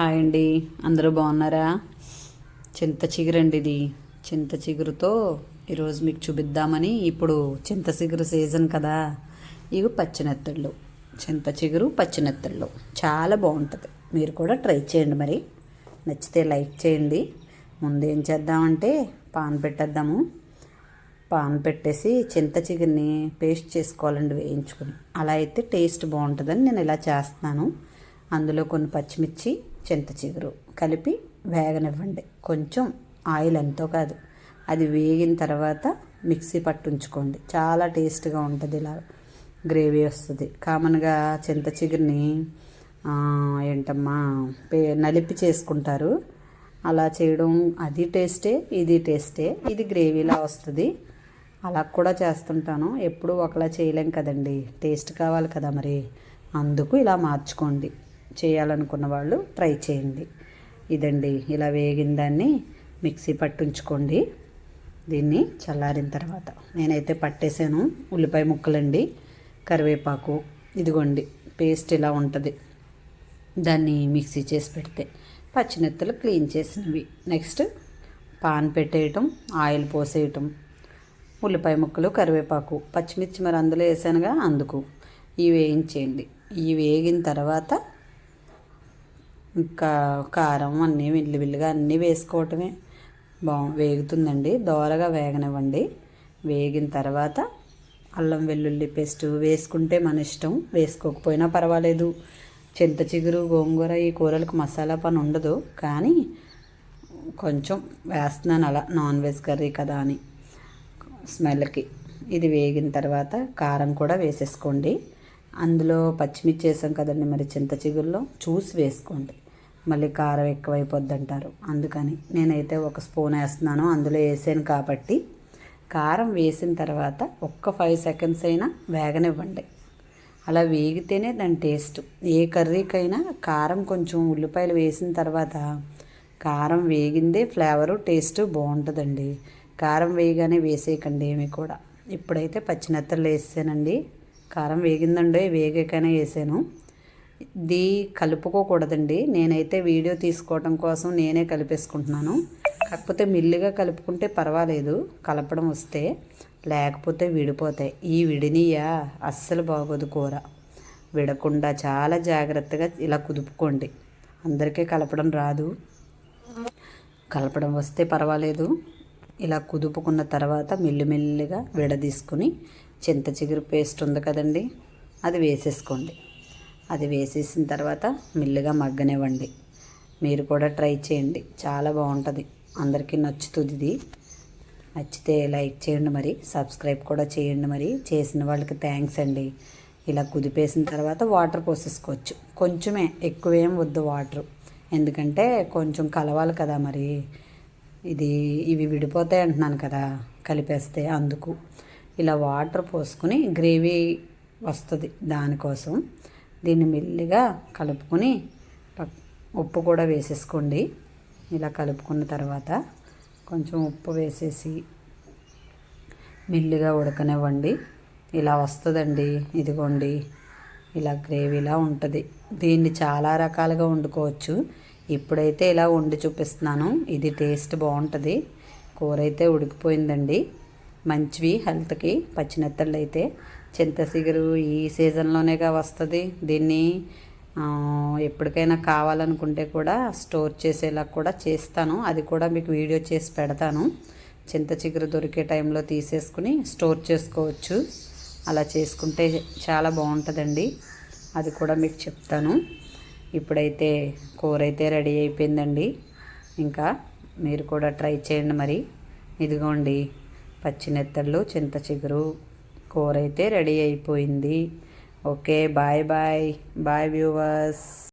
Hi అండి. అందరూ బాగున్నారా? చింత చిగురండి ఇది చింత చిగురుతో ఈరోజు మీకు చూపిద్దామని ఇప్పుడు చింత చిగురు సీజన్ కదా. ఇవి పచ్చినెత్తళ్ళు. చింత చిగురు పచ్చినెత్తళ్ళు. చాలా బాగుంటుంది. మీరు కూడా ట్రై చేయండి మరి. నచ్చితే లైక్ చేయండి. ముందు ఏం చేద్దామంటే పాన్ పెట్టేద్దాము. పాన్ పెట్టేసి చింత చిగురిని పేస్ట్ చేసుకోవాలండి వేయించుకుని. అలా అయితే టేస్ట్ బాగుంటుందని నేను ఇలా చేస్తున్నాను. అందులో కొన్ని పచ్చిమిర్చి చింత చిగురు కలిపి వేగనివ్వండి. కొంచెం ఆయిల్ ఎంతో కాదు. అది వేగిన తర్వాత మిక్సీ పట్టుంచుకోండి. చాలా టేస్ట్గా ఉంటుంది ఇలా గ్రేవీ వస్తుంది. కామన్గా చింత చిగురిని ఏంటమ్మా పే నలిపి చేసుకుంటారు. అలా చేయడం అది టేస్టే ఇది టేస్టే ఇది గ్రేవీలా వస్తుంది. అలా కూడా చేస్తుంటాను. ఎప్పుడు ఒకలా చేయలేం కదండి. టేస్ట్ కావాలి కదా మరి. అందుకు ఇలా మార్చుకోండి. చేయాలనుకున్న వాళ్ళు ట్రై చేయండి. ఇదండి ఇలా వేగిన దాన్ని మిక్సీ పట్టుంచుకోండి. దీన్ని చల్లారిన తర్వాత నేనైతే పట్టేసాను ఉల్లిపాయ ముక్కలండి కరివేపాకు ఇదిగోండి పేస్ట్ ఇలా ఉంటుంది. దాన్ని మిక్సీ చేసి పెడితే పచ్చినెత్తలు క్లీన్ చేసినవి. నెక్స్ట్ పాన్ పెట్టేయటం ఆయిల్ పోసేయటం ఉల్లిపాయ ముక్కలు కరివేపాకు పచ్చిమిర్చి మరి అందులో వేసానుగా అందుకు. ఇవి వేయించేయండి. ఇవి వేగిన తర్వాత ఇంకా కారం అన్నీ విల్లివిల్లిగా అన్నీ వేసుకోవటమే బా వేగుతుందండి. దోరగా వేగనివ్వండి. వేగిన తర్వాత అల్లం వెల్లుల్లి పేస్ట్ వేసుకుంటే మన ఇష్టం. వేసుకోకపోయినా పర్వాలేదు. చింత చిగురు గోంగూర ఈ కూరలకు మసాలా పని ఉండదు. కానీ కొంచెం వేస్తున్నాను అలా నాన్ వెజ్ కర్రీ కదా అని స్మెల్కి. ఇది వేగిన తర్వాత కారం కూడా వేసేసుకోండి. అందులో పచ్చిమిర్చి వేసాం కదండి మరి చింత చిగురులో. చూసి వేసుకోండి. మళ్ళీ కారం ఎక్కువైపోద్ది అంటారు అందుకని నేనైతే ఒక స్పూన్ వేస్తున్నాను. అందులో వేసాను కాబట్టి కారం వేసిన తర్వాత ఒక్క ఫైవ్ సెకండ్స్ అయినా వేగనివ్వండి. అలా వేగితేనే దాని టేస్ట్ ఏ కర్రీకైనా కారం కొంచెం ఉల్లిపాయలు వేసిన తర్వాత కారం వేగిందే ఫ్లేవరు టేస్ట్ బాగుంటుందండి. కారం వేయగానే వేసేయకండి ఏమి కూడా. ఇప్పుడైతే పచ్చినత్తలు వేసానండి. కారం వేగిందండి వేగాకనే వేసాను. ఇది కలుపుకోకూడదండి. నేనైతే వీడియో తీసుకోవడం కోసం నేనే కలిపేసుకుంటున్నాను. కాకపోతే మిల్లుగా కలుపుకుంటే పర్వాలేదు. కలపడం వస్తే లేకపోతే విడిపోతాయి. ఈ విడినియా అస్సలు బాగోదు కూర. విడకుండా చాలా జాగ్రత్తగా ఇలా కుదుపుకోండి. అందరికీ కలపడం రాదు. కలపడం వస్తే పర్వాలేదు. ఇలా కుదుపుకున్న తర్వాత మెల్లిమెల్లిగా విడదీసుకుని చింత చిగురు పేస్ట్ ఉంది కదండి అది వేసేసుకోండి. అది వేసేసిన తర్వాత మెల్లిగా మగ్గనివ్వండి. మీరు కూడా ట్రై చేయండి. చాలా బాగుంటుంది. అందరికీ నచ్చుతుంది ఇది. నచ్చితే లైక్ చేయండి మరి. సబ్స్క్రైబ్ కూడా చేయండి మరి. చేసిన వాళ్ళకి థ్యాంక్స్ అండి. ఇలా కుదిపేసిన తర్వాత వాటర్ పోసేసుకోవచ్చు. కొంచెమే ఎక్కువేం వద్దు వాటర్. ఎందుకంటే కొంచెం కలవాలి కదా మరి. ఇది ఇవి విడిపోతాయి అంటున్నాను కదా కలిపేస్తే అందుకు. ఇలా వాటర్ పోసుకుని గ్రేవీ వస్తుంది దానికోసం. దీన్ని మెల్లిగా కలుపుకొని ఉప్పు కూడా వేసేసుకోండి. ఇలా కలుపుకున్న తర్వాత కొంచెం ఉప్పు వేసేసి మెల్లిగా ఉడకనివ్వండి. ఇలా వస్తుందండి. ఇదిగోండి. ఇలా గ్రేవీలా ఉంటుంది. దీన్ని చాలా రకాలుగా వండుకోవచ్చు. ఇప్పుడైతే ఇలా వండి చూపిస్తున్నాను. ఇది టేస్ట్ బాగుంటుంది. కూర అయితే ఉడికిపోయిందండి. మంచివి హెల్త్కి పచ్చినెత్తళ్ళు అయితే చింతసిగురు ఈ సీజన్లోనేగా వస్తుంది. దీన్ని ఎప్పటికైనా కావాలనుకుంటే కూడా స్టోర్ చేసేలా కూడా చేస్తాను. అది కూడా మీకు వీడియో చేసి పెడతాను. చింత చిగురు దొరికే టైంలో తీసేసుకుని స్టోర్ చేసుకోవచ్చు. అలా చేసుకుంటే చాలా బాగుంటుందండి. అది కూడా మీకు చెప్తాను. ఇప్పుడైతే కూర అయితే రెడీ అయిపోయిందండి. ఇంకా మీరు కూడా ట్రై చేయండి మరి. ఇదిగోండి. పచ్చినెత్తళ్ళు చింత చిగురు కూర అయితే రెడీ అయిపోయింది. Okay bye bye. Bye viewers.